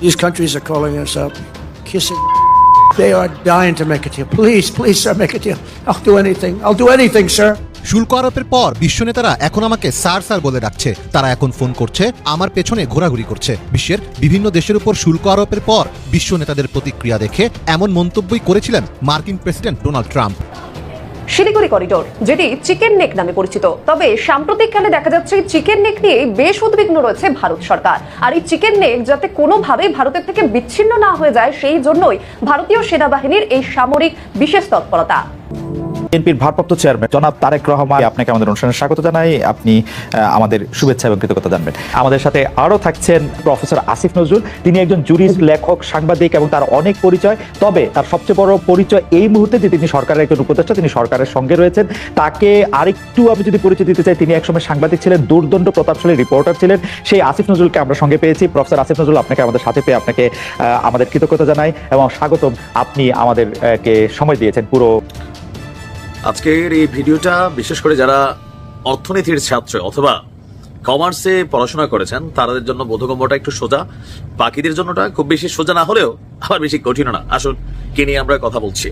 These countries are calling us up, kissing. They are dying to make a deal. Please, please, sir, make a deal. I'll do anything. I'll do anything, sir. শুল্ক আরোপের পর বিশ্ব নেতারা এখন আমাকে sir sir বলে ডাকছে তারা এখন ফোন করছে আমার পেছনে ঘোরাঘুরি করছে বিশ্বের বিভিন্ন দেশের উপর শুল্ক আরোপের পর বিশ্ব নেতাদের প্রতিক্রিয়া দেখে এমন মন্তব্যই করেছিলেন মার্কিন president Donald Trump Siliguri corridor, যেটি চিকেন নেক নামে পরিচিত। তবে সাম্প্রতিককালে দেখা যাচ্ছে চিকেন নেক নিয়ে বেশ উদ্বিগ্ন রয়েছে ভারত সরকার। আর এই চিকেন নেক যাতে কোনোভাবেই ভারতের থেকে বিচ্ছিন্ন না হয়ে যায়, সেই জন্যই ভারতীয় সেনাবাহিনীর এই সামরিক বিশেষ তৎপরতা। বিএনপির ভারপ্রাপ্ত চেয়ারম্যান জনাব তারেক রহমান, আপনাকে আমাদের অনুষ্ঠানে স্বাগত জানাই। আপনি আমাদের শুভেচ্ছা এবং কৃতজ্ঞতা জানবেন। আমাদের সাথে আরও থাকছেন প্রফেসর আসিফ নজরুল। তিনি একজন জুরিস্ট, লেখক, সাংবাদিক এবং তার অনেক পরিচয়। তবে তার সবচেয়ে বড় পরিচয় এই মুহূর্তে যে তিনি সরকারের একজন উপদেষ্টা, তিনি সরকারের সঙ্গে রয়েছেন। তাকে আরেকটু আমি যদি পরিচয় দিতে চাই, তিনি একসময় সাংবাদিক ছিলেন, দুর্দণ্ড প্রতাপশালী রিপোর্টার ছিলেন। সেই আসিফ নজরুলকে আমরা সঙ্গে পেয়েছি। প্রফেসর আসিফ নজরুল, আপনাকে আমাদের সাথে পেয়ে আপনাকে আমাদের কৃতজ্ঞতা জানাই এবং স্বাগতম। আপনি আমাদেরকে সময় দিয়েছেন পুরো আজকের এই ভিডিওটা বিশেষ করে যারা অর্থনীতির ছাত্র অথবা কমার্সে পড়াশোনা করেছেন, তাদের জন্য বোধগম্যটা একটু সোজা। বাকিদের জন্যটা খুব বেশি সোজা না হলেও আবার বেশি কঠিন না। আসুন, কে নিয়ে আমরা কথা বলছি।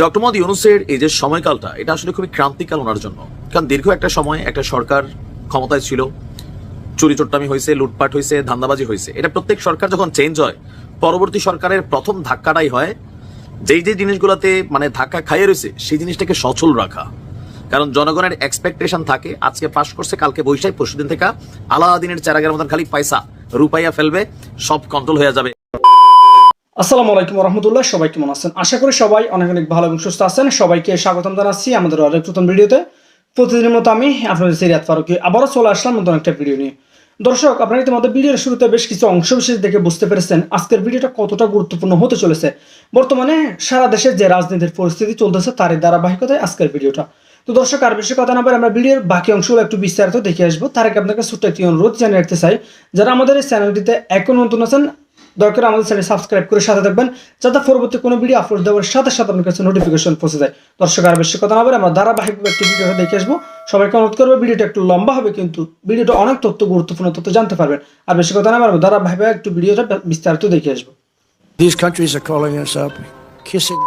ডক্টর মোহাম্মদ ইউনুসের এই যে সময়কালটা, এটা আসলে খুবই ক্রান্তিকাল ওনার জন্য। কারণ দীর্ঘ একটা সময় একটা সরকার ক্ষমতায় ছিল। চুরি চট্টামি হয়েছে, লুটপাট হয়েছে, ধান্দাবাজি হয়েছে। এটা প্রত্যেক সরকার যখন চেঞ্জ হয়, পরবর্তী সরকারের প্রথম ধাক্কাটাই হয় যেই যে জিনিসগুলোতে মানে ধাক্কা খাইয়ে রয়েছে, সেই জিনিসটাকে সচল রাখা। কারণ জনগণের এক্সপেকটেশন থাকে, আজকে পাশ করছে, কালকে বৈশাখ, পরশুদিন থেকে আলাদিনের চারাগের মতন খালি পয়সা, রুপাইয়া ফেলবে, সব কন্ট্রোল হয়ে যাবে। আসসালামু আলাইকুম রহমতুল্লাহ সবাই কেমন আছেন? আশা করি সবাই অনেক অনেক ভালো এবং সুস্থ আছেন। সবাইকে স্বাগতম জানাচ্ছি আমাদের আরেক নতুন ভিডিওতে। প্রতিদিনের মতো আমি আপনাদের সিরিয়াত ফারুকি, আবারও চলে আসলাম নতুন একটা ভিডিও নিয়ে। দর্শক, আপনারা ইতিমধ্যে ভিডিওর শুরুতে বেশ কিছু অংশ বিশেষ দেখে বুঝতে পেরেছেন আজকের ভিডিওটা কতটা গুরুত্বপূর্ণ হতে চলেছে। বর্তমানে সারা দেশের যে রাজনীতির পরিস্থিতি চলতেছে, তারই ধারাবাহিকতায় আজকের ভিডিওটা। তো দর্শক, আর বেশি কথা না বলে আমরা ভিডিওর বাকি অংশগুলো একটু বিস্তারিত দেখে আসব। তার আগে আপনাকে ছোট্ট একটি অনুরোধ জানিয়ে রাখতে চাই, যারা আমাদের এই চ্যানেলটিতে এখন নতুন আছেন, দয়া করে আমাদের চ্যানেল সাবস্ক্রাইব করে সাথে থাকবেন, যাতে পরবর্তী কোনো ভিডিও আপলোড দেওয়ার সাথে সাথে আপনার কাছে নোটিফিকেশন পৌঁছে যায়। দর্শক, আর বেশি কথা না বলে আমরা ধারাবাহিকভাবে একটু ভিডিওটা দেখে আসব। সবাইকে অনুরোধ করব, ভিডিওটা একটু লম্বা হবে কিন্তু ভিডিওটা অনেক তথ্য গুরুত্বপূর্ণ তথ্য জানতে পারবেন। আর বেশি কথা না বলব ধারাবাহিকভাবে একটু ভিডিওটা বিস্তারিত দেখে আসব। These countries are calling us up, kissing.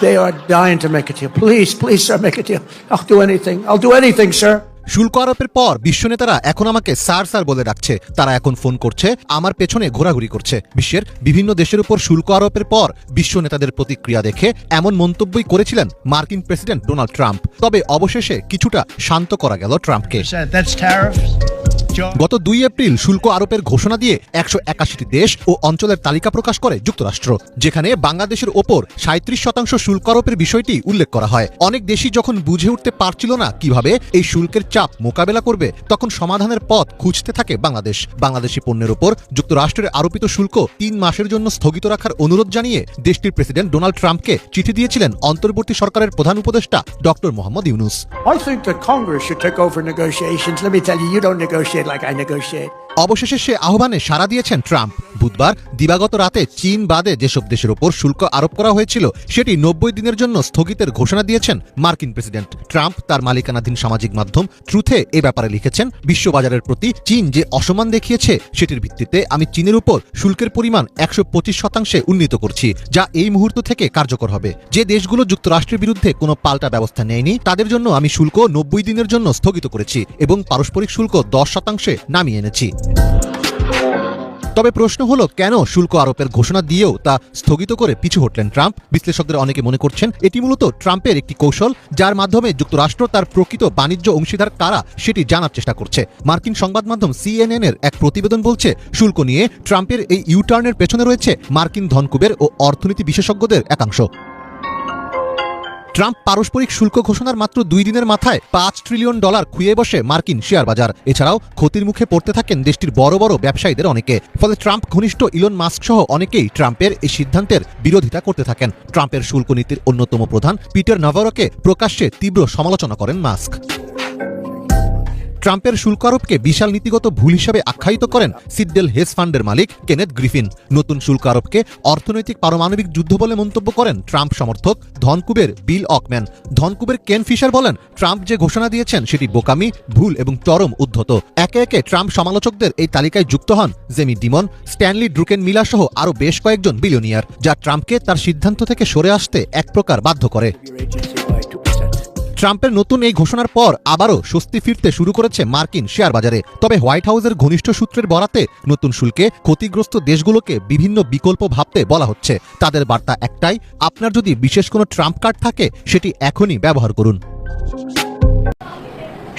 They are dying to make a deal. Please, please, sir, make a deal. I'll do anything. I'll do anything, sir. শুল্ক আরোপের পর বিশ্ব নেতারা এখন আমাকে স্যার স্যার বলে ডাকছে তারা এখন ফোন করছে আমার পেছনে ঘোরাঘুরি করছে বিশ্বের বিভিন্ন দেশের উপর শুল্ক আরোপের পর বিশ্ব নেতাদের প্রতিক্রিয়া দেখে এমন মন্তব্যই করেছিলেন মার্কিন প্রেসিডেন্ট ডোনাল্ড ট্রাম্প তবে অবশেষে কিছুটা শান্ত করা গেল ট্রাম্পকে That's tariffs. গত দুই এপ্রিল শুল্ক আরোপের ঘোষণা দিয়ে একশো একাশিটি দেশ ও অঞ্চলের তালিকা প্রকাশ করে যুক্তরাষ্ট্র যেখানে বাংলাদেশের ওপর সাঁত্রিশ শতাংশ শুল্ক আরোপের বিষয়টি উল্লেখ করা হয়। অনেক দেশই যখন বুঝে উঠতে পারছিল না কীভাবে এই শুল্কের চাপ মোকাবেলা করবে তখন সমাধানের পথ খুঁজতে থাকে বাংলাদেশ। বাংলাদেশি পণ্যের ওপর যুক্তরাষ্ট্রের আরোপিত শুল্ক তিন মাসের জন্য স্থগিত রাখার অনুরোধ জানিয়ে দেশটির প্রেসিডেন্ট ডোনাল্ড ট্রাম্পকে চিঠি দিয়েছিলেন অন্তর্বর্তী সরকারের প্রধান উপদেষ্টা doctor Mohammad Yunus. I think that Congress should take over negotiations. Let me tell you, you don't negotiate like I negotiate. অবশেষে সে আহ্বানে সাড়া দিয়েছেন ট্রাম্প। বুধবার, দিবাগত রাতে চীন বাদে যেসব দেশের ওপর শুল্ক আরোপ করা হয়েছিল, সেটি নব্বই দিনের জন্য স্থগিতের ঘোষণা দিয়েছেন মার্কিন প্রেসিডেন্ট। ট্রাম্প তার মালিকানাধীন সামাজিক মাধ্যম ট্রুথে এ ব্যাপারে লিখেছেন, বিশ্ববাজারের প্রতি চীন যে অসম্মান দেখিয়েছে, সেটির ভিত্তিতে আমি চীনের উপর শুল্কের পরিমাণ একশো পঁচিশ শতাংশে উন্নীত করছি, যা এই মুহূর্ত থেকে কার্যকর হবে। যে দেশগুলো যুক্তরাষ্ট্রের বিরুদ্ধে কোনো পাল্টা ব্যবস্থা নেয়নি, তাদের জন্য আমি শুল্ক নব্বই দিনের জন্য স্থগিত করেছি এবং পারস্পরিক শুল্ক দশ শতাংশে নামিয়ে এনেছি। তবে প্রশ্ন হলো, কেন শুল্ক আরোপের ঘোষণা দিয়েও তা স্থগিত করে পিছু হটলেন ট্রাম্প? বিশ্লেষকদের অনেকে মনে করছেন, এটি মূলত ট্রাম্পের একটি কৌশল, যার মাধ্যমে যুক্তরাষ্ট্র তার প্রকৃত বাণিজ্য অংশীদার কারা সেটি জানার চেষ্টা করছে। মার্কিন সংবাদ মাধ্যম সিএনএন এর এক প্রতিবেদন বলছে, শুল্ক নিয়ে ট্রাম্পের এই ইউটার্নের পেছনে রয়েছে মার্কিন ধনকুবের ও অর্থনীতি বিশেষজ্ঞদের একাংশ। ট্রাম্প পারস্পরিক শুল্ক ঘোষণার মাত্র দুই দিনের মাথায় পাঁচ ট্রিলিয়ন ডলার খুঁয়ে বসে মার্কিন শেয়ার বাজার। এছাড়াও ক্ষতির মুখে পড়তে থাকেন দেশটির বড় বড় ব্যবসায়ীদের অনেকে। ফলে ট্রাম্প ঘনিষ্ঠ ইলন মাস্ক সহ অনেকেই ট্রাম্পের এই সিদ্ধান্তের বিরোধিতা করতে থাকেন। ট্রাম্পের শুল্ক নীতির অন্যতম প্রধান পিটার নাভারোকে প্রকাশ্যে তীব্র সমালোচনা করেন মাস্ক। ট্রাম্পের শুল্ক আরোপকে বিশাল নীতিগত ভুল হিসাবে আখ্যায়িত করেন সিডডেল হেজ ফান্ডের মালিক কেনেথ গ্রিফিন। নতুন শুল্ক আরোপকে অর্থনৈতিক পারমাণবিক যুদ্ধ বলে মন্তব্য করেন ট্রাম্প সমর্থক ধনকুবের বিল অকম্যান। ধনকুবের কেন ফিশার বলেন, ট্রাম্প যে ঘোষণা দিয়েছেন সেটি বোকামি, ভুল এবং চরম উদ্ধত। একে একে ট্রাম্প সমালোচকদের এই তালিকায় যুক্ত হন Jamie Dimon, Stanley Druckenmiller সহ আরও বেশ কয়েকজন বিলিয়নিয়ার, যা ট্রাম্পকে তার সিদ্ধান্ত থেকে সরে আসতে এক প্রকার বাধ্য করে। ট্রাম্পের নতুন এই ঘোষণার পর আবারও স্বস্তি ফিরতে শুরু করেছে মার্কিন শেয়ার বাজারে তবে হোয়াইট হাউসের ঘনিষ্ঠ সূত্রের বরাতে নতুন শুল্কে ক্ষতিগ্রস্ত দেশগুলোকে বিভিন্ন বিকল্প ভাবতে বলা হচ্ছে। তাদের বার্তা একটাই, আপনার যদি বিশেষ কোনো ট্রাম্প কার্ড থাকে, সেটি এখনই ব্যবহার করুন।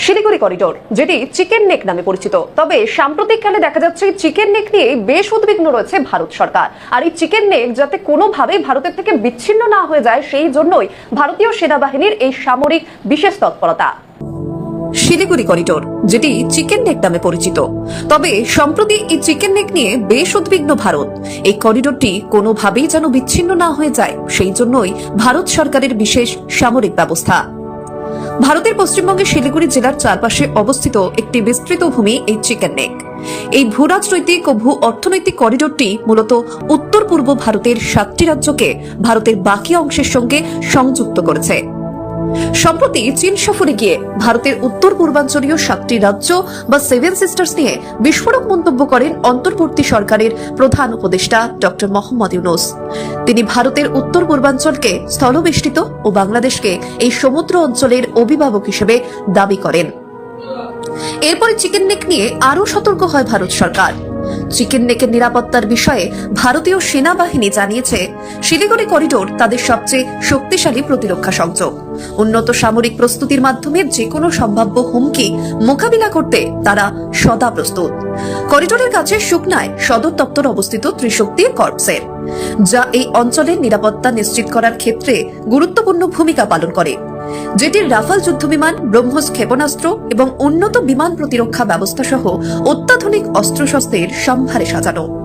শিলিগুড়ি করিডোর, যেটি চিকেন নেক নামে পরিচিত। তবে সাম্প্রতিককালে দেখা যাচ্ছে চিকেন নেক নিয়ে বেশ উদ্বিগ্ন রয়েছে ভারত সরকার। আর এই চিকেন নেক যাতে কোনোভাবেই ভারতের থেকে বিচ্ছিন্ন না হয়ে যায়, সেই জন্যই ভারতীয় সেনাবাহিনীর এই সামরিক বিশেষ তৎপরতা। শিলিগুড়ি করিডোর, যেটি চিকেন নেক নামে পরিচিত। তবে সম্প্রতি এই চিকেন নেক নিয়ে বেশ উদ্বিগ্ন ভারত। এই করিডোরটি কোনোভাবেই যেন বিচ্ছিন্ন না হয়ে যায়, সেই জন্যই ভারত সরকারের বিশেষ সামরিক ব্যবস্থা। ভারতের পশ্চিমবঙ্গের শিলিগুড়ি জেলার চারপাশে অবস্থিত একটি বিস্তৃত ভূমি এই চিকেন নেক এই ভূরাজনৈতিক ও ভূ অর্থনৈতিক করিডোরটি মূলত উত্তর পূর্ব ভারতের সাতটি রাজ্যকে ভারতের বাকি অংশের সঙ্গে সংযুক্ত করেছে। সম্প্রতি চীন সফরে গিয়ে ভারতের উত্তর পূর্বাঞ্চলীয় সাতটি রাজ্য বা সেভেন সিস্টার্স নিয়ে বিস্ফোরক মন্তব্য করেন অন্তর্বর্তী সরকারের প্রধান উপদেষ্টা ডক্টর মোহাম্মদ ইউনুস। তিনি ভারতের উত্তর পূর্বাঞ্চলকে স্থলবেষ্টিত ও বাংলাদেশকে এই সমুদ্র অঞ্চলের অভিভাবক হিসেবে দাবি করেন। এরপরে চিকেন নেক নিয়ে আরও সতর্ক হয় ভারত সরকার। চিকেন নেকের নিরাপত্তার বিষয়ে ভারতীয় সেনাবাহিনী জানিয়েছে, শিলিগুড়ি করিডোর তাদের সবচেয়ে শক্তিশালী প্রতিরক্ষা সংযোগ। উন্নত সামরিক প্রস্তুতির মাধ্যমে যে কোনো সম্ভাব্য হুমকি মোকাবিলা করতে তারা সদা প্রস্তুত। করিডোরের কাছে শুকনায় সদর দপ্তর অবস্থিত ত্রিশক্তি কর্পসের, যা এই অঞ্চলের নিরাপত্তা নিশ্চিত করার ক্ষেত্রে গুরুত্বপূর্ণ ভূমিকা পালন করে। যেটির রাফাল যুদ্ধবিমান, ব্রহ্মস ক্ষেপণাস্ত্র এবং উন্নত বিমান প্রতিরক্ষা ব্যবস্থা সহ অত্যাধুনিক অস্ত্রশস্ত্রের সম্ভারে সাজানো।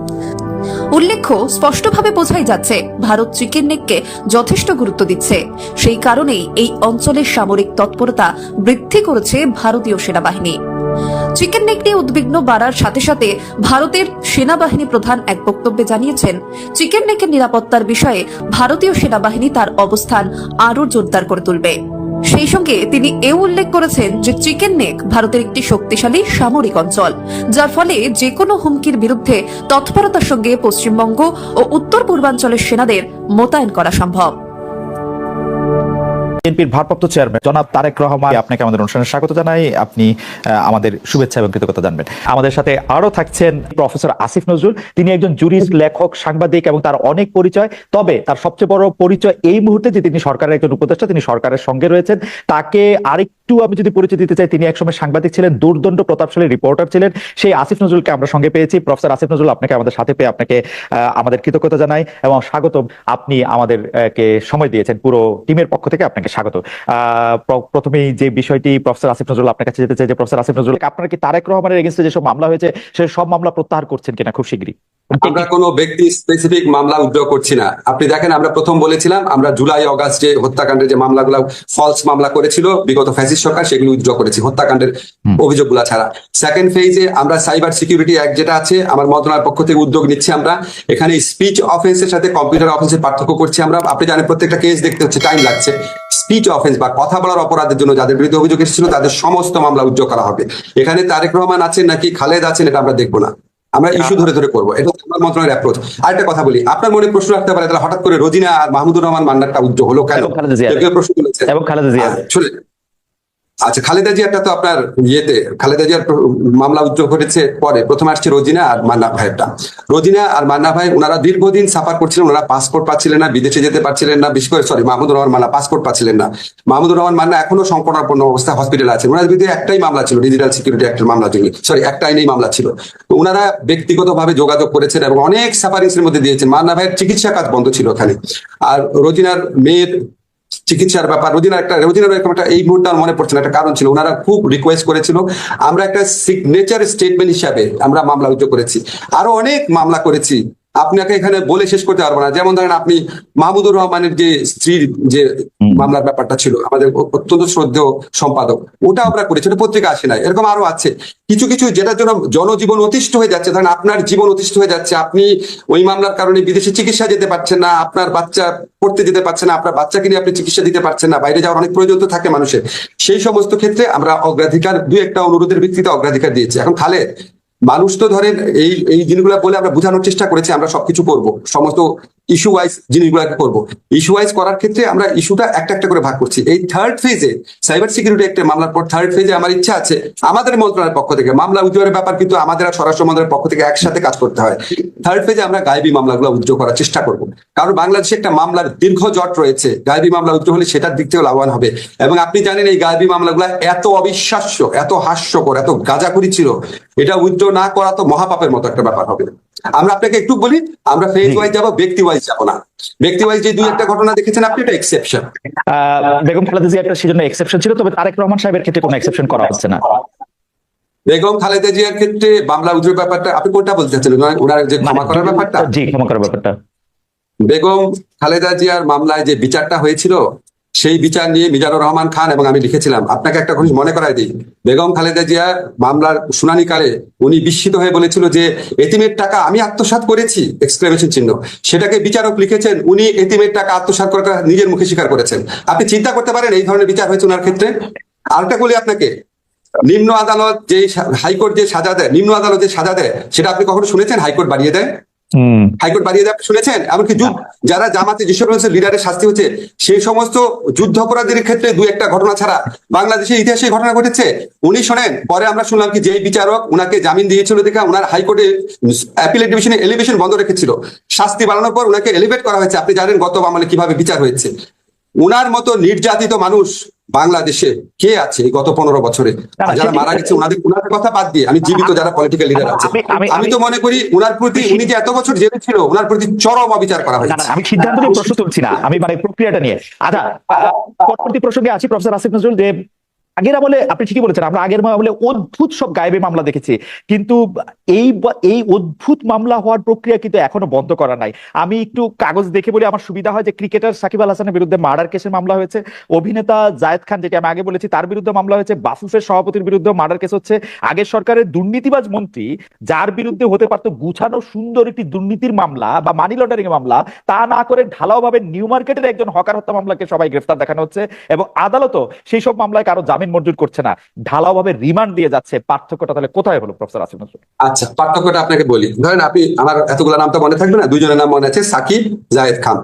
উল্লেখ্য, স্পষ্টভাবে বোঝাই যাচ্ছে, ভারত চিকেন নেককে যথেষ্ট গুরুত্ব দিচ্ছে। সেই কারণেই এই অঞ্চলের সামরিক তৎপরতা বৃদ্ধি করেছে ভারতীয় সেনাবাহিনী। চিকেন নেক নিয়ে উদ্বিগ্ন বাড়ার সাথে সাথে ভারতের সেনাবাহিনী প্রধান এক বক্তব্যে জানিয়েছেন, চিকেন নেকের নিরাপত্তার বিষয়ে ভারতীয় সেনাবাহিনী তার অবস্থান আরও জোরদার করে তুলবে। সেই সঙ্গে তিনি এও উল্লেখ করেছেন যে চিকেন নেক ভারতের একটি শক্তিশালী সামরিক অঞ্চল, যার ফলে যে কোনো হুমকির বিরুদ্ধে তৎপরতার সঙ্গে পশ্চিমবঙ্গ ও উত্তর পূর্বাঞ্চলের সেনাদের মোতায়েন করা সম্ভব। বিএনপির ভারপ্রাপ্ত চেয়ারম্যান জনাব তারেক রহমান, আপনাকে আমাদের অনুষ্ঠানে স্বাগত জানাই। আপনি আমাদের শুভেচ্ছা এবং কৃতজ্ঞতা জানবেন। আমাদের সাথে আরও থাকছেন প্রফেসর আসিফ নজরুল। তিনি একজন জুরিস্ট, লেখক, সাংবাদিক এবং তার অনেক পরিচয়। তবে তার সবচেয়ে বড় পরিচয় এই মুহূর্তে যে তিনি সরকারের একজন উপদেষ্টা, তিনি সরকারের সঙ্গে রয়েছেন। তাকে আরেকটু আমি যদি পরিচয় দিতে চাই, তিনি একসময় সাংবাদিক ছিলেন, দুর্দণ্ড প্রতাপশালী রিপোর্টার ছিলেন। সেই আসিফ নজরুলকে আমরা সঙ্গে পেয়েছি। প্রফেসর আসিফ নজরুল, আপনাকে আমাদের সাথে পেয়ে আপনাকে আমাদের কৃতজ্ঞতা জানাই এবং স্বাগতম। আপনি আমাদেরকে সময় দিয়েছেন, পুরো টিমের পক্ষ থেকে আপনাকে স্বাগত। প্রথমেই যে বিষয়টি প্রফেসর আসিফ নজরুল আপনার কাছে যেতে চাই যে প্রফেসর আসিফ নজরুল আপনারা কি তারেক রহমানের এগেনস্টে যেসব মামলা হয়েছে সে সব মামলা প্রত্যাহার করছেন কিনা খুব শীঘ্রই? আমরা কোনো ব্যক্তি স্পেসিফিক মামলা উদ্যোগ করছি না। আপনি দেখেন আমরা প্রথম বলেছিলাম আমরা জুলাই অগাস্ট হত্যাকাণ্ডের যে মামলাগুলো ফলস মামলা করেছিল বিগত ফ্যাসিস্ট সরকার সেগুলো উইথড্র করেছি হত্যাকাণ্ডের অভিযোগগুলো ছাড়া। সেকেন্ড ফেজে আমরা সাইবার সিকিউরিটি অ্যাক্ট যেটা আছে আমার মন্ত্রণালয়ের পক্ষ থেকে উদ্যোগ নিচ্ছি আমরা। এখানে স্পিচ অফেন্সের সাথে কম্পিউটার অফেন্সের পার্থক্য করছি আমরা। আপনি জানেন প্রত্যেকটা কেস দেখতে হচ্ছে টাইম লাগছে। স্পিচ অফেন্স বা কথা বলার অপরাধের জন্য যাদের বিরুদ্ধে অভিযোগ এসেছিল তাদের সমস্ত মামলা উজ্জ্বল করা হবে। এখানে তারেক রহমান আছেন নাকি খালেদ আছেন এটা আমরা দেখব না। আমরা ইস্যু ধরে ধরে করব। এটা আমার মন্ত্রণালয়ের অ্যাপ্রোচ আরেকটা কথা বলি আপনার মনে প্রশ্ন রাখতে পারে তাহলে হঠাৎ করে রোজিনা আর মাহমুদুর রহমান মান্নারটা উজ্জ্বল হলো কেন? প্রশ্ন এবং খালেদা জিয়া। আচ্ছা খালেদা জিয়াটা তো আপনার ইয়েতে, খালেদা জিয়ার মামলা উদ্যোগ ঘটেছে পরে, প্রথমে আসছে রোজিনা আর মান্না ভাইয়েরটা। রোজিনা আর মান্না ভাই, ওনারা দীর্ঘদিন সাফার করছিলেন, ওনারা পাসপোর্ট পাচ্ছিলেন না, বিদেশে যেতে পারছিলেন না, বিশেষ করে সরি মাহমুদুর রহমান মান্না পাসপোর্ট পাচ্ছিলেন না। মাহমুদুর রহমান মান্না এখনও সংকটাপন্ন অবস্থায় হসপিটালে আছে ওনার বিরুদ্ধে একটাই মামলা ছিল ডিজিটাল সিকিউরিটি অ্যাক্টের মামলা জন্য। সরি একটা আইনেই মামলা ছিল। তো ওনারা ব্যক্তিগতভাবে যোগাযোগ করেছেন এবং অনেক সাফারিংসের মধ্যে দিয়েছেন। মান্না ভাইয়ের চিকিৎসা কাজ বন্ধ ছিল ওখানে। আর রোজিনার মেয়ের চিকিৎসার ব্যাপার। রোজিনার একটা রোজিনার এরকম একটা, এই মুহূর্তে আমার মনে পড়ছে না একটা কারণ ছিল। ওনারা খুব রিকোয়েস্ট করেছিল, আমরা একটা সিগনেচার স্টেটমেন্ট হিসাবে আমরা মামলা রুজু করেছি। আরও অনেক মামলা করেছি। আপনাকে এখানে বলে শেষ করতে পারব না। যেমন ধরেন আপনি মাহমুদুর রহমানের যে স্ত্রীর যে মামলার ব্যাপারটা ছিল আমাদের অত্যন্ত শ্রদ্ধেয় সম্পাদক ওটা আমরা করেছি ওটা পত্রিকা আসে নাই এরকম আরও আছে। কিছু কিছু যেটার জন্য জনজীবন অতিষ্ঠ হয়ে যাচ্ছে ধরেন আপনার জীবন অতিষ্ঠ হয়ে যাচ্ছে আপনি ওই মামলার কারণে বিদেশে চিকিৎসা যেতে পারছেন না আপনার বাচ্চা পড়তে যেতে পারছেন না আপনার বাচ্চাকে নিয়ে আপনি চিকিৎসা দিতে পারছেন না বাইরে যাওয়ার অনেক প্রয়োজন তো থাকে মানুষের। সেই সমস্ত ক্ষেত্রে আমরা অগ্রাধিকার দুই একটা অনুরোধের ভিত্তিতে অগ্রাধিকার দিয়েছি। এখন খালেদ মানুষ তো ধরেন এই এই জিনিসগুলো বলে আমরা বোঝানোর চেষ্টা করেছি, আমরা সবকিছু করব। সমস্ত ইস্যু ওয়াইজ জিনিসগুলোকে করব। ইস্যু ওয়াইজ করার ক্ষেত্রে আমরা ইস্যুটা একটা একটা করে ভাগ করছি। এই থার্ড ফেজে সাইবার সিকিউরিটি একটা মামলার পর থার্ড ফেজে আমার ইচ্ছা আছে আমাদের মন্ত্রণালয়ের পক্ষ থেকে, মামলা উদ্যোগের ব্যাপার কিন্তু আমাদের আর স্বরাষ্ট্র মন্ত্রণালয়ের পক্ষ থেকে একসাথে কাজ করতে হয়। থার্ড ফেজে আমরা গায়েবী মামলাগুলো উদ্যোগ করার চেষ্টা করব। কারণ বাংলাদেশে একটা মামলার দীর্ঘ জট রয়েছে। গায়েবী মামলা উদ্যোগ হলে সেটার দিক থেকে লাভবান হবে। এবং আপনি জানেন এই গায়েবী মামলাগুলো এত অবিশ্বাস্য, এত হাস্যকর, এত গাজাকুরি ছিল। এটা উদ্যোগ না করা তো মহাপাপের মতো একটা ব্যাপার হবে। আমরা আপনাকে একটু বলি আমরা ফেজ ওয়াইজ যাব ব্যক্তি ওয়াইজ যাব না। ব্যক্তি ওয়াইজ যে দুই একটা ঘটনা দেখেছেন আপনি এটা এক্সেপশন বেগম খালেদা জিয়া একটা সেজন্য এক্সেপশন ছিল তবে তারেক রহমান সাহেবের ক্ষেত্রে কোনো এক্সেপশন করা হচ্ছে না। বেগম খালেদা জিয়ার ক্ষেত্রে মামলা উদ্যোগ ব্যাপারটা আপনি কোনটা বলতে চাচ্ছেন ওনার- ওনার যে ক্ষমা করার ব্যাপারটা? জি ক্ষমা করার ব্যাপারটা। বেগম খালেদা জিয়ার মামলায় যে বিচারটা হয়েছিল সেই বিচার নিয়ে মিজানুর রহমান খান এবং আমি লিখেছিলাম। আপনাকে একটা জিনিস মনে করাই দিই। বেগম খালেদা জিয়া মামলার শুনানিকালে উনি বিস্মিত হয়ে বলেছিল যে, এতিমের টাকা আমি আত্মসাৎ করেছি এক্সক্লেমেশন চিহ্ন। সেটাকে বিচারক লিখেছেন, উনি এতিমের টাকা আত্মসাৎ করাটা নিজের মুখে স্বীকার করেছেন। আপনি চিন্তা করতে পারেন এই ধরনের বিচার হয়েছে ওনার ক্ষেত্রে? আরেকটা বলি আপনাকে, নিম্ন আদালত যে হাইকোর্ট যে সাজা দেয়, নিম্ন আদালত যে সাজা দেয়, সেটা আপনি কখনো শুনেছেন হাইকোর্ট বাড়িয়ে দেয়? হাইকোর্ট বাড়িয়ে দেওয়া শুনেছেন? এমনকি যারা জামাতে যেসব লিডারের শাস্তি হচ্ছে সেই সমস্ত যুদ্ধ অপরাধীর ক্ষেত্রে দু একটা ঘটনা ছাড়া বাংলাদেশের ইতিহাসে ঘটনা ঘটেছে। উনি শোনেন পরে আমরা শুনলাম কি যেই বিচারক উনাকে জামিন দিয়েছিল দেখে উনার হাইকোর্টে অ্যাপিলেট ডিভিশনে এলিভেশন বন্ধ রেখেছিল। শাস্তি বাড়ানোর পর উনাকে এলিভেট করা হয়েছে। আপনি জানেন গত আমলে কীভাবে বিচার হয়েছে। উনার মতো নির্যাতিত মানুষ বাংলাদেশে কে আছে এই গত পনেরো বছরে? যারা মারা গেছে ওনাদের ওনাদের কথা বাদ দিয়ে আমি জীবিত যারা পলিটিক্যাল লিডার আছে। আমি- তো মনে করি উনার প্রতি উনি যে এত বছর জেলে ছিল উনার প্রতি চরম অবিচার করা হয়েছে। আমি সিদ্ধান্ত নিয়ে প্রশ্ন তুলছি না। আমি মানে প্রক্রিয়াটা নিয়ে। আচ্ছা পরবর্তী প্রসঙ্গে আছি প্রফেসর আসিফ নজরুল যে আগের আমলে আপনি ঠিকই বলেছেন, আমরা আগের আমলে অদ্ভুত সব গায়েবী মামলা দেখেছি। কিন্তু এই এই অদ্ভুত মামলা হওয়ার প্রক্রিয়া কিন্তু এখনও বন্ধ করা নাই। আমি একটু কাগজ দেখে বলে, আমার সুবিধা হয় যে ক্রিকেটার সাকিব আল হাসানের বিরুদ্ধে মার্ডার কেসের মামলা হয়েছে। অভিনেতা জায়েদ খান, যেটা আমি আগে বলেছি, তার বিরুদ্ধে মামলা হয়েছে। বাফুফের সভাপতির বিরুদ্ধে মার্ডার কেস হচ্ছে। আগের সরকারের দুর্নীতিবাজ মন্ত্রী, যার বিরুদ্ধে হতে পারতো গুছানো সুন্দর একটি দুর্নীতির মামলা বা মানি লন্ডারিং মামলা, তা না করে ঢালাও ভাবে নিউ মার্কেটের একজন হকার হত্যা মামলাকে সবাই গ্রেফতার দেখানো হচ্ছে। এবং আদালতও সেই সব মামলায় কারও জামিন মঞ্জুর করছে না। ঢালাও ভাবে রিমান্ড দিয়ে যাচ্ছে। পার্থক্যটা তাহলে কোথায় হলো, প্রফেসর আসিফ নজরুল? আচ্ছা পার্থক্যটা আপনাকে বলি। ধরেন আপনি, আমার এতগুলো নাম তো মনে থাকবে না দুইজনের নাম মনে আছে, সাকিব, জায়েদ খান।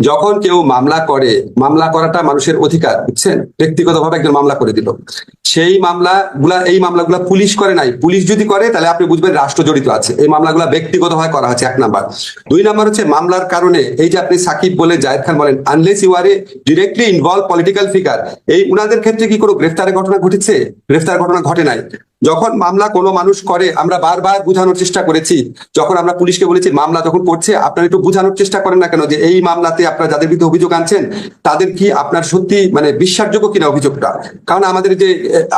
যখন কেউ মামলা করে, মামলা করাটা মানুষের অধিকার, বুঝছেন? ব্যক্তিগতভাবে একজন মামলা করে দিল। সেই মামলা গুলা, এই মামলাগুলা পুলিশ করে নাই। পুলিশ যদি করে, তাহলে আপনি বুঝবেন রাষ্ট্র জড়িত আছে। এই মামলাগুলা ব্যক্তিগতভাবে করা হচ্ছে এক নাম্বার। দুই নাম্বার হচ্ছে, মামলার কারণে এই যে আপনি সাকিব বলে জায়েদ খান বলেন unless you are a directly involve political figure এই উনাদের ক্ষেত্রে কি কোনো গ্রেফতারের ঘটনা ঘটেছে, গ্রেফতার ঘটনা ঘটে নাই। যখন মামলা কোনো মানুষ করে, আমরা বারবার বোঝানোর চেষ্টা করেছি। যখন আমরা পুলিশকে বলেছি, মামলা যখন করছে, আপনারা একটু বোঝানোর চেষ্টা করেন না কেন যে এই মামলাতে আপনারা যাদের বিরুদ্ধে অভিযোগ আনছেন, তাদের কি আপনার সত্যি মানে বিশ্বাসযোগ্য কিনা অভিযোগটা? কারণ আমাদের যে,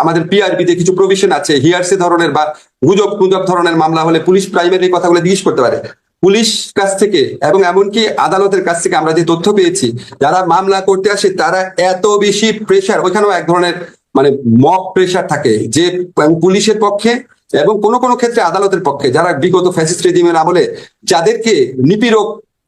আমাদের পিআরবি তে কিছু প্রভিশন আছে হিয়ারসে ধরনের বা গুজব গুজব ধরনের মামলা হলে পুলিশ প্রাইমারি কথাগুলো জিজ্ঞেস করতে পারে। পুলিশ কাছ থেকে এবং এমনকি আদালতের কাছ থেকে আমরা যে তথ্য পেয়েছি, যারা মামলা করতে আসে, তারা এত বেশি প্রেশার ওইখানেও এক ধরনের মানে মক প্রেশার থাকে যে পুলিশের পক্ষে এবং কোনো কোনো ক্ষেত্রে আদালতের পক্ষে, যারা বিগত ফ্যাসিস্ট রেজিমের আমলে যাদেরকে নিপীড়ক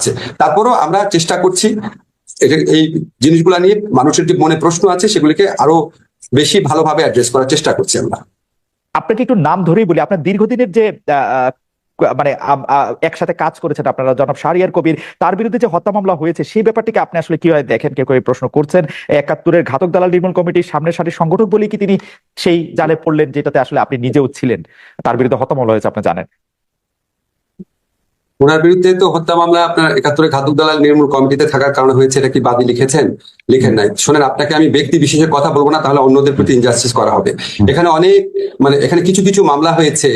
আছে। তারপরও আমরা চেষ্টা করছি এই জিনিসগুলো নিয়ে মানুষের যে মনে প্রশ্ন আছে সেগুলিকে আরও বেশি ভালোভাবে অ্যাড্রেস করার চেষ্টা করছি আমরা। আপনাকে একটু নাম ধরেই বলি, আপনার দীর্ঘদিনের যে মানে একসাথে কাজ করেছেন আপনারা জনাব শাহরিয়ার কবির, তার বিরুদ্ধে যে হত্যা মামলা হয়েছে সেই ব্যাপারটিকে আপনি আসলে কীভাবে দেখেন? কেউ কেউ প্রশ্ন করছেন। একাত্তরের ঘাতক দালাল নির্মূল কমিটির সামনের সারির সংগঠক বলে কি তিনি সেই জালে পড়লেন যেটাতে আসলে আপনি নিজেও ছিলেন? তার বিরুদ্ধে হত্যা মামলা হয়েছে, আপনি জানেন। ওনার বিরুদ্ধে তো হত্যা মামলা আপনার একাত্তরে ঘাতক দালাল নির্মূল কমিটিতে থাকার কারণে হয়েছে, এটা কি বাদী লিখেছেন? লিখেন নাই। শোনেন, আপনাকে আমি ব্যক্তি বিশেষের কথা বলব না, তাহলে অন্যদের প্রতি ইনজাস্টিস করা হবে। এখানে অনেক মানে এখানে কিছু কিছু মামলা হয়েছে,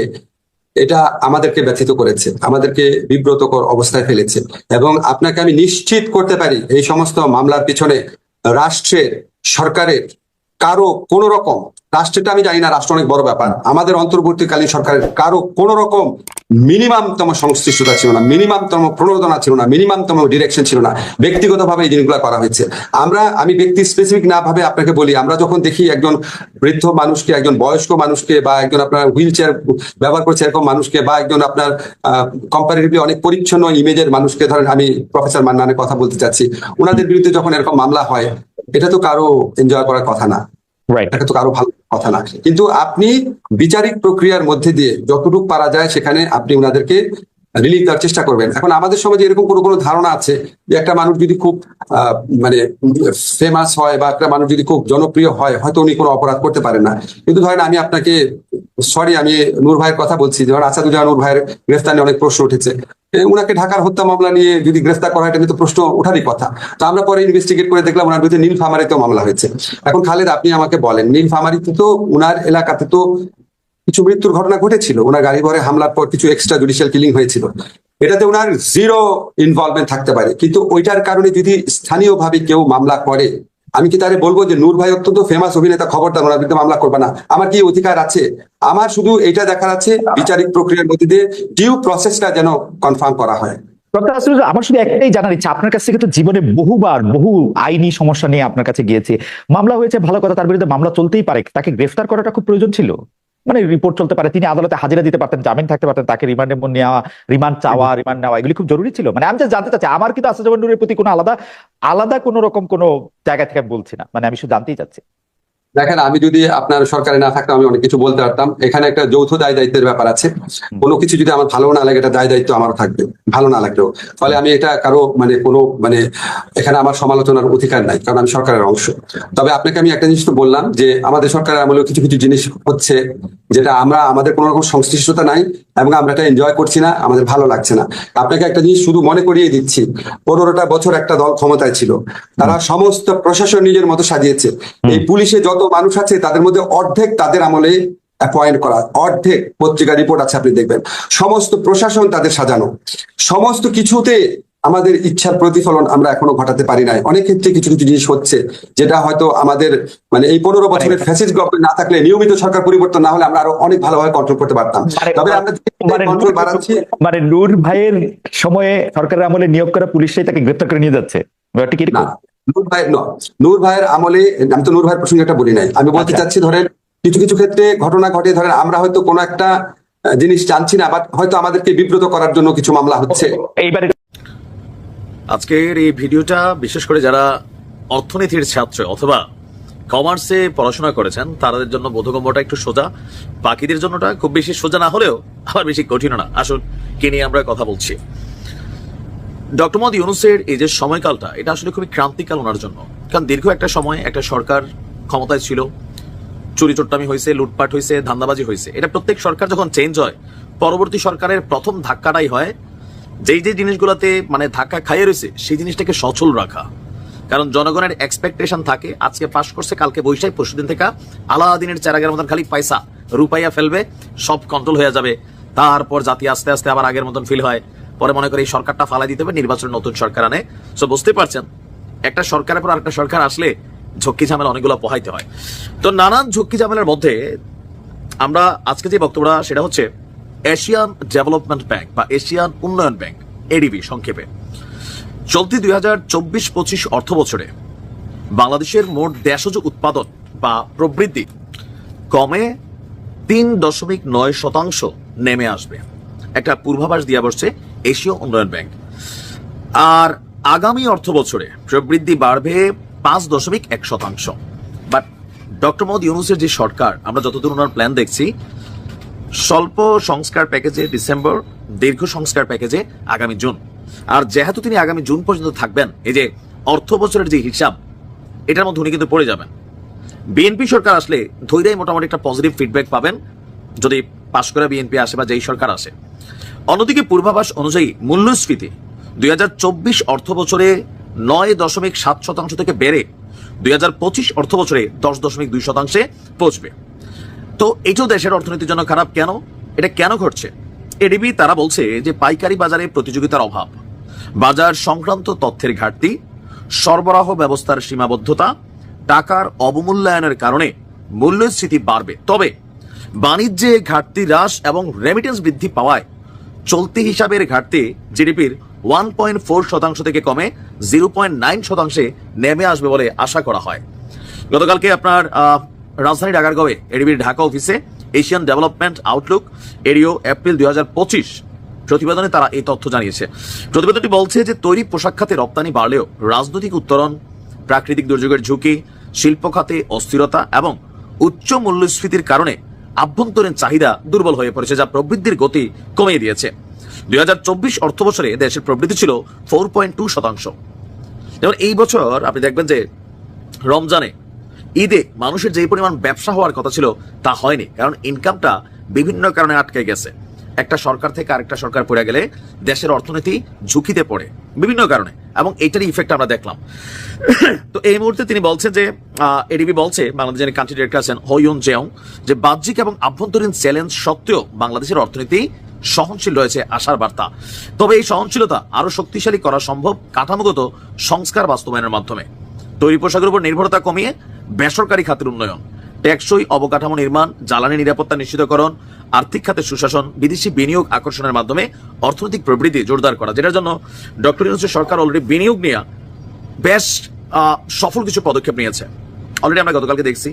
এটা আমাদেরকে ব্যথিত করেছে, আমাদেরকে বিব্রতকর অবস্থায় ফেলেছে। এবং আপনাকে আমি নিশ্চিত করতে পারি, এই সমস্ত মামলার পিছনে রাষ্ট্রের, সরকারের কারও কোন রকম, রাষ্ট্রটা আমি জানি না, রাষ্ট্র অনেক বড় ব্যাপার, আমাদের অন্তর্বর্তীকালীন সরকারের কারও কোন রকম মিনিমামতম সংশ্লিষ্টতা ছিল না মিনিমামতম প্রণোদনা ছিল না মিনিমামতম ডিরেকশন ছিল না। ব্যক্তিগতভাবে এই জিনিসগুলো করা হয়েছে। আমরা, আমি ব্যক্তি স্পেসিফিক না ভাবে আপনাকে বলি, আমরা যখন দেখি একজন বৃদ্ধ মানুষকে, একজন বয়স্ক মানুষকে বা একজন আপনার হুইল চেয়ার ব্যবহার করছে এরকম মানুষকে বা একজন আপনার কম্পারেটিভলি অনেক পরিচ্ছন্ন ইমেজের মানুষকে, ধরেন আমি প্রফেসর মান্নানের কথা বলতে চাচ্ছি ওনাদের বিরুদ্ধে যখন এরকম মামলা হয়, এটা তো কারও এনজয় করার কথা না। এটা তো কারও ভালো কথা না কিন্তু আপনি বিচারিক প্রক্রিয়ার মধ্যে দিয়ে যতটুকু পারা যায়, সেখানে আপনি ওনাদেরকে রিলিফ দেওয়ার চেষ্টা করবেন। এখন আমাদের সমাজে এরকম কোনো কোনো ধারণা আছে যে একটা মানুষ যদি খুব মানে ফেমাস হয় বা একটা মানুষ যদি খুব জনপ্রিয় হয়, হয়তো উনি কোনো অপরাধ করতে পারেন না। কিন্তু ধরেন আমি আপনাকে সরি আমি নূর ভাইয়ের কথা বলছি। ধরেন আসাদুজ্জামান নূর ভাইয়ের গ্রেফতার অনেক প্রশ্ন উঠেছে। উনাকে ঢাকার হত্যা মামলা নিয়ে যদি গ্রেফতার করা এটা তো প্রশ্ন ওঠারই কথা। তো আমরা পরে ইনভেস্টিগেট করে দেখলাম ওনার বিরুদ্ধে নীল ফামারিতেও মামলা হয়েছে। এখন খালেদ, আপনি আমাকে বলেন, নীল ফামারিতে তো উনার এলাকাতে তো কিছু মৃত্যুর ঘটনা ঘটেছিল। ওনার গাড়ি ভরে হামলার পর কিছু এক্সট্রা জুডিশিয়াল কিলিং হয়েছিল। এটাতে ওনার জিরো ইনভলভমেন্ট থাকতে পারে। কিন্তু ওইটার কারণে যদি স্থানীয়ভাবে কেউ মামলা করে আমি কি তারে বলব যে নূর ভাই অত্যন্ত ফেমাস অভিনেতা, খবরদার, ওনার বিরুদ্ধে মামলা করবে না। আমার কি অধিকার আছে? আমার শুধু এটা দেখার আছে, বিচারিক প্রক্রিয়ার মধ্যে দিয়ে ডিউ প্রসেসটা যেন কনফার্ম করা হয়। আমার শুধু একটাই জানার ইচ্ছা। আপনার কাছ থেকে তো জীবনে বহুবার বহু আইনি সমস্যা নিয়ে আপনার কাছে গিয়েছে। মামলা হয়েছে, ভালো কথা, তার বিরুদ্ধে মামলা চলতেই পারে। তাকে গ্রেফতার করাটা খুব প্রয়োজন ছিল। মানে রিপোর্ট চলতে পারে, তিনি আদালতে হাজিরা দিতে পারতেন, জামিন থাকতে পারতেন, তাকে রিমান্ডে নেওয়া রিমান্ড চাওয়া রিমান্ড নেওয়া, এগুলি খুব জরুরি ছিল। মানে আমি যা জানতে চাচ্ছি, আমার কিন্তু আসাদ নূরের প্রতি কোনো আলাদা আলাদা কোনো রকম কোনো জায়গা থেকে বলছি না। মানে আমি শুধু জানতেই চাচ্ছি। দেখেন, আমি যদি আপনার সরকারে না থাকতাম, আমি অনেক কিছু বলতে পারতাম। এখানে একটা যৌথ দায় দায়িত্বের ব্যাপার আছে। কোনো কিছু যদি আমার ভালো না লাগে, এটা দায় দায়িত্ব আমারও থাকবে। ভালো না লাগলেও। ফলে আমি এটা কারও মানে কোনো মানে এখানে আমার সমালোচনার অধিকার নাই, কারণ আমি সরকারের অংশ। তবে আপনাকে আমি একটা জিনিস তো বললাম যে, আমাদের সরকারের আমলেও কিছু কিছু জিনিস হচ্ছে যেটা আমরা, আমাদের কোনো রকম সংশ্লিষ্টতা নাই। এবং আমরা এটা এনজয় করছি না আমাদের ভালো লাগছে না। আপনাকে একটা জিনিস শুধু মনে করিয়ে দিচ্ছি পনেরোটা বছর একটা দল ক্ষমতায় ছিল তারা সমস্ত প্রশাসন নিজের মতো সাজিয়েছে। এই পুলিশে যত মানুষ আছে তাদের মধ্যে অর্ধেক তাদের আমলে অ্যাপয়েন্ট করা অর্ধেক পত্রিকা রিপোর্ট আছে আপনি দেখবেন। সমস্ত প্রশাসন তাদের সাজানো। সমস্ত কিছুতে আমাদের ইচ্ছার প্রতিফলন আমরা এখনও ঘটাতে পারি নাই। অনেক ক্ষেত্রে কিছু কিছু জিনিস হচ্ছে যেটা হয়তো আমাদের মানে এই পনেরো বছরের ফ্যাসিস গভর্নমেন্ট না থাকলে নিয়মিত সরকার পরিবর্তন না হলে আমরা আরও অনেক ভালোভাবে কন্ট্রোল করতে পারতাম। মানে- তবে আমরা মানে কন্ট্রোল নূর- বাড়াচ্ছি মানে নূর ভাইয়ের সময়ে সরকারের আমলে নিয়োগ করা পুলিশরাই তাকে গ্রেফতার করে নিয়ে যাচ্ছে। ব্যাপারটা কি নূর ভাই ন নূর ভাইয়ের আমলে আমি তো নূর ভাইয়ের প্রসঙ্গে একটা বলি নাই। আমি বলতে আচ্ছা। চাচ্ছি ধরেন কিছু কিছু ক্ষেত্রে ঘটনা ঘটে ধরেন আমরা হয়তো কোনো একটা জিনিস জানছি না বাট হয়তো আমাদেরকে বিব্রত করার জন্য কিছু মামলা হচ্ছে। এইবারে আজকের এই ভিডিওটা বিশেষ করে যারা অর্থনীতির ছাত্র অথবা কমার্সে পড়াশোনা করেছেন, তাদের জন্য বোধগম্যটা একটু সোজা। বাকিদের জন্যটা খুব বেশি সোজা না হলেও আবার বেশি কঠিন না। আসুন, কি নিয়ে আমরা কথা বলছি। ডক্টর মোহাম্মদ ইউনুসের এই যে সময়কালটা, এটা আসলে খুবই ক্রান্তিকাল ওনার জন্য। কারণ দীর্ঘ একটা সময় একটা সরকার ক্ষমতায় ছিল। চুরি চট্টামি হয়েছে, লুটপাট হয়েছে, ধান্দাবাজি হয়েছে। এটা প্রত্যেক সরকার যখন চেঞ্জ হয়, পরবর্তী সরকারের প্রথম ধাক্কাটাই হয় যেই যে জিনিসগুলোতে মানে ধাক্কা খাইয়ে রয়েছে, সেই জিনিসটাকে সচল রাখা। কারণ জনগণের এক্সপেকটেশন থাকে, আজকে পাশ করছে, কালকে বৈশাখ, পরশুদিন থেকে আলাদিনের চারাগের মতন খালি পয়সা, রুপাইয়া ফেলবে, সব কন্ট্রোল হয়ে যাবে। তারপর জাতি আস্তে আস্তে আবার আগের মতন ফিল হয়। পরে মনে করে এই সরকারটা ফালাই দিতে হবে, নির্বাচন নতুন সরকার আনে। সো বুঝতে পারছেন, একটা সরকারের পর আরেকটা সরকার আসলে ঝক্কি ঝামেলা অনেকগুলো পোহাইতে হয়। তো নানান ঝক্কি ঝামেলার মধ্যে আমরা আজকে যে বক্তব্যটা, সেটা হচ্ছে এশিয়ান ডেভেলপমেন্ট ব্যাংক বা এশিয়ান উন্নয়ন ব্যাংক, এডিবি, সংক্ষেপে। চলতি দুই হাজার চব্বিশ পঁচিশ অর্থ বছরে বাংলাদেশের মোট দেশজ উৎপাদন বা প্রবৃদ্ধি কমে তিন দশমিক নয় শতাংশ নেমে আসবে। একটা পূর্বাভাস দিয়ে বসছে এশীয় উন্নয়ন ব্যাংক। আর আগামী অর্থ বছরে প্রবৃদ্ধি বাড়বে পাঁচ দশমিক এক শতাংশ। বাট ডক্টর মোহাম্মদ ইউনুসের যে সরকার, আমরা যতদূর ওনার প্ল্যান দেখছি স্বল্প সংস্কার প্যাকেজে ডিসেম্বর, দীর্ঘ সংস্কার প্যাকেজে আগামী জুন। আর যেহেতু তিনি আগামী জুন পর্যন্ত থাকবেন, এই যে অর্থ বছরের যে হিসাব, এটার মধ্যে উনি কিন্তু পড়ে যাবেন। বিএনপি সরকার আসলে ধৈর্যই মোটামুটি একটা পজিটিভ ফিডব্যাক পাবেন, যদি পাশ করে বিএনপি আসে বা যেই সরকার আসে। অন্যদিকে পূর্বাভাস অনুযায়ী মূল্যস্ফীতি দুই হাজার চব্বিশ অর্থ বছরে নয় দশমিক সাত শতাংশ থেকে বেড়ে দুই হাজার পঁচিশ অর্থ বছরে দশ দশমিক দুই শতাংশে পৌঁছবে। তো এটাও দেশের অর্থনীতির জন্য খারাপ কেন? এটা কেন ঘটছে? এডিবি তারা বলছে যে পাইকারি বাজারে প্রতিযোগিতার অভাব, বাজার সংক্রান্ত তথ্যের ঘাটতি, সরবরাহ ব্যবস্থার সীমাবদ্ধতা, টাকার অবমূল্যায়নের কারণে মূল্যস্ফীতি বাড়বে। তবে বাণিজ্যে ঘাটতি হ্রাস এবং রেমিটেন্স বৃদ্ধি পাওয়ায় চলতি হিসাবের ঘাটতি জিডিপির ওয়ান পয়েন্ট ফোর শতাংশ থেকে কমে জিরো পয়েন্ট নাইন শতাংশে নেমে আসবে বলে আশা করা হয়। গতকালকে আপনার রাজধানী ডাকারগাঁওয়ে এডিবির ঢাকা অফিসে এশিয়ান ডেভেলপমেন্ট আউটলুক এরিও এপ্রিল দু হাজার পঁচিশ প্রতিবেদনে তারা এই তথ্য জানিয়েছে। প্রতিবেদনটি বলছে যে তৈরি পোশাক খাতে রপ্তানি বাড়লেও রাজনৈতিক উত্তরণ, প্রাকৃতিক দুর্যোগের ঝুঁকি, শিল্প খাতে অস্থিরতা এবং উচ্চ মূল্যস্ফীতির কারণে আভ্যন্তরীণ চাহিদা দুর্বল হয়ে পড়েছে, যা প্রবৃদ্ধির গতি কমিয়ে দিয়েছে। দুই হাজার চব্বিশ অর্থ বছরে দেশের প্রবৃদ্ধি ছিল ফোর পয়েন্ট টু শতাংশ। যেমন এই বছর আপনি দেখবেন যে রমজানে ঈদে মানুষের যে পরিমাণ ব্যবসা হওয়ার কথা ছিল, তা হয়নি, কারণ ইনকামটা বিভিন্ন কারণে আটকে গেছে। একটা সরকার থেকে আরেকটা সরকার পড়ে গেলে দেশের অর্থনীতি ঝুঁকিতে পড়ে, বিভিন্ন কারণে, এবং এইটারই ইফেক্ট আমরা দেখলাম। তো এই মুহূর্তে তিনি বলছেন যে এডিবি বলছে, বাংলাদেশের কান্ট্রি ডিরেক্টর আছেন হইয়ন জেয়ং, যে বাহ্যিক এবং আভ্যন্তরীণ চ্যালেঞ্জ সত্ত্বেও বাংলাদেশের অর্থনীতি সহনশীল রয়েছে আশার বার্তা। তবে এই সহনশীলতা আরও শক্তিশালী করা সম্ভব কাঠামোগত সংস্কার বাস্তবায়নের মাধ্যমে। তৈরি পোশাকের উপর নির্ভরতা কমিয়ে বেসরকারি খাতের উন্নয়ন, টেকসই অবকাঠামো নির্মাণ, জ্বালানি নিরাপত্তা নিশ্চিতকরণ, আর্থিক খাতের সুশাসন, বিদেশি বিনিয়োগ আকর্ষণের মাধ্যমে অর্থনৈতিক প্রবৃদ্ধি জোরদার করা, যেটার জন্য ডক্টর ইউনুসের সরকার অলরেডি বিনিয়োগ নিয়ে বেশ সফল কিছু পদক্ষেপ নিয়েছে। অলরেডি আমরা গতকালকে দেখছি।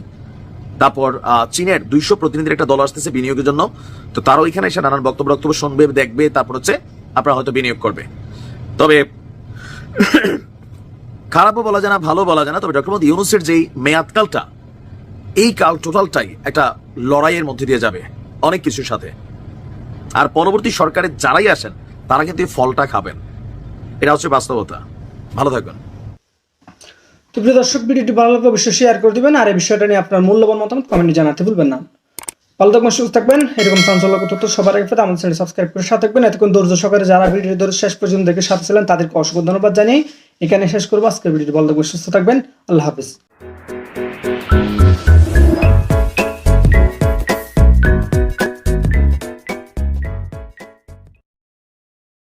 তারপর চীনের দুইশো প্রতিনিধির একটা দল আসতেছে বিনিয়োগের জন্য। তো তারাও এখানে এসে নানান বক্তব্য বক্তব্য শুনবে, দেখবে, তারপর হচ্ছে আপনারা হয়তো বিনিয়োগ করবে। তবে খারাপও বলা যায় না ভালো বলা যায় না। তবে ডক্টর মোদী ইউনুসের যেই মেয়াদকালটা, এই কাল টোটালটাই একটা লড়াইয়ের মধ্যে দিয়ে যাবে, অনেক কিছুর সাথে। আর পরবর্তী সরকারের যারাই আসেন, তারা কিন্তু ফলটা খাবেন। এটা হচ্ছে বাস্তবতা। ভালো থাকবেন। তো প্রিয় দর্শক, ভিডিওটি ভালো লাগলে অবশ্যই শেয়ার করে দিবেন, আর এই বিষয়টা নিয়ে আপনার মূল্যবান মতামত কমেন্টে জানাতে ভুলবেন না। ভালো থাকবেন, সুস্থ থাকবেন। এরকম চাঞ্চল্যকর তথ্য সবার আগে আমাদের চ্যানেল সাবস্ক্রাইব করে সাথে থাকবেন। এতক্ষণ ধৈর্য সহকারে যারা ভিডিও ধরে শেষ পর্যন্ত দেখে সাথে ছিলেন, তাদেরকে অসংখ্য ধন্যবাদ জানিয়ে এখানে শেষ করব। আজকের ভিডিওটি ভালো থাকবেন সুস্থ থাকবেন। আল্লাহ হাফিজ।